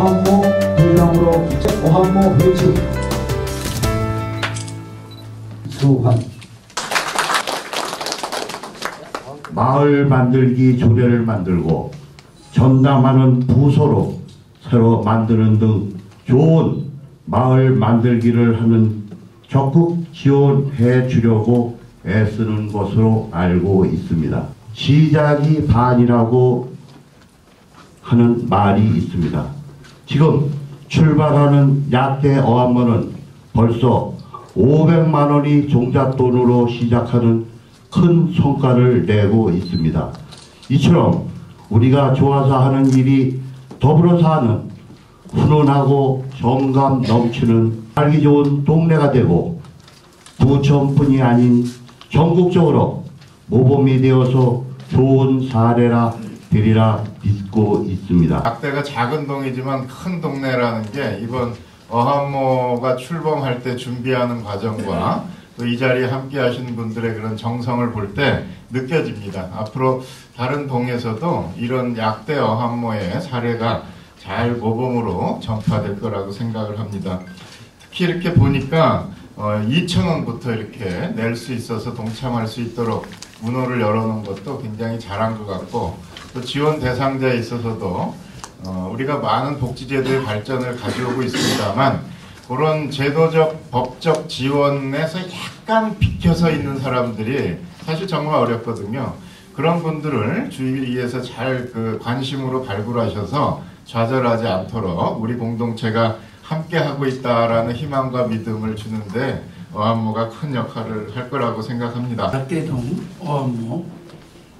어한모 불량으로 어한모 회칙 수환 마을 만들기 조례를 만들고 전담하는 부서로 새로 만드는 등 좋은 마을 만들기를 하는 적극 지원해 주려고 애쓰는 것으로 알고 있습니다. 시작이 반이라고 하는 말이 있습니다. 지금 출발하는 약대 어한모는 벌써 500만 원이 종잣돈으로 시작하는 큰 성과를 내고 있습니다. 이처럼 우리가 좋아서 하는 일이 더불어 사는 훈훈하고 정감 넘치는 살기 좋은 동네가 되고 부천뿐이 아닌 전국적으로 모범이 되어서 좋은 사례라 되리라 믿고 있습니다. 악대가 작은 동이지만 큰 동네라는 게 이번 어한모가 출범할 때 준비하는 과정과 또 이 자리에 함께 하시는 분들의 그런 정성을 볼 때 느껴집니다. 앞으로 다른 동에서도 이런 약대 어한모의 사례가 잘 모범으로 전파될 거라고 생각을 합니다. 특히 이렇게 보니까 어, 2,000원부터 이렇게 낼 수 있어서 동참할 수 있도록 문호를 열어놓은 것도 굉장히 잘한 것 같고 또 지원 대상자에 있어서도 어, 우리가 많은 복지제도의 발전을 가져오고 있습니다만 그런 제도적 법적 지원에서 약간 비켜서 있는 사람들이 사실 정말 어렵거든요. 그런 분들을 주위에서 잘 그 관심으로 발굴하셔서 좌절하지 않도록 우리 공동체가 함께 하고 있다라는 희망과 믿음을 주는데 어한모가 큰 역할을 할 거라고 생각합니다. 낙대동 어한모 예,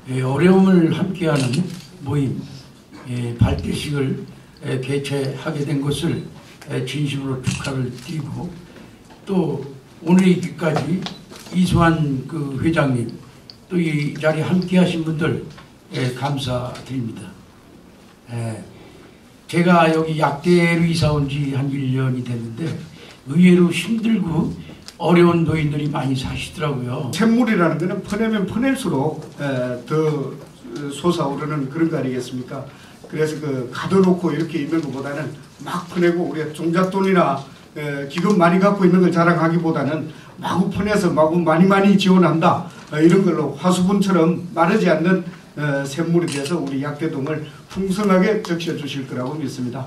어려움을 함께하는 모임 예, 발대식을 예, 개최하게 된 것을 예, 진심으로 축하를 드리고 또 오늘까지 이수환 그 회장님 또 이 자리에 함께하신 분들 예, 감사드립니다. 예, 제가 여기 약대로 이사 온 지 한 1년이 됐는데 의외로 힘들고 어려운 노인들이 많이 사시더라고요. 샘물이라는 것은 퍼내면 퍼낼수록 에, 더 솟아오르는 그런 거 아니겠습니까? 그래서 그 가둬놓고 이렇게 있는 것보다는 막 퍼내고 우리가 종잣돈이나 에, 기금 많이 갖고 있는 걸 자랑하기보다는 마구 퍼내서 마구 많이 많이 지원한다 어, 이런 걸로 화수분처럼 마르지 않는 어, 샘물이 돼서 우리 약대동을 풍성하게 적셔 주실 거라고 믿습니다.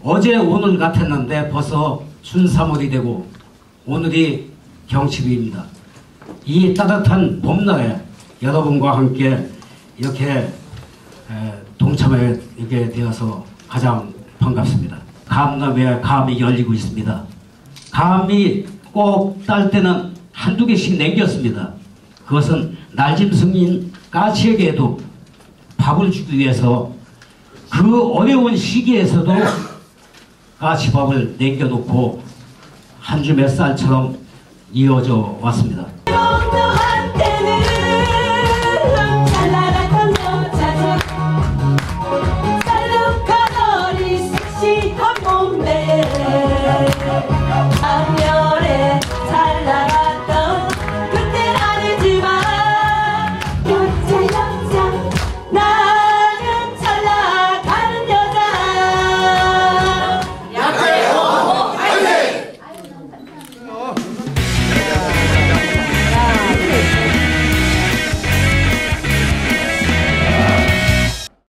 어제 오늘 같았는데 벌써 순사월이 되고 오늘이 경칩입니다. 이 따뜻한 봄날에 여러분과 함께 이렇게 동참하게 되어서 가장 반갑습니다. 감남에 감이 열리고 있습니다. 감이 꼭 딸 때는 한두 개씩 남겼습니다. 그것은 날짐승인 까치에게도 밥을 주기 위해서 그 어려운 시기에서도 까치밥을 남겨놓고 한주몇 살처럼 이어져 왔습니다.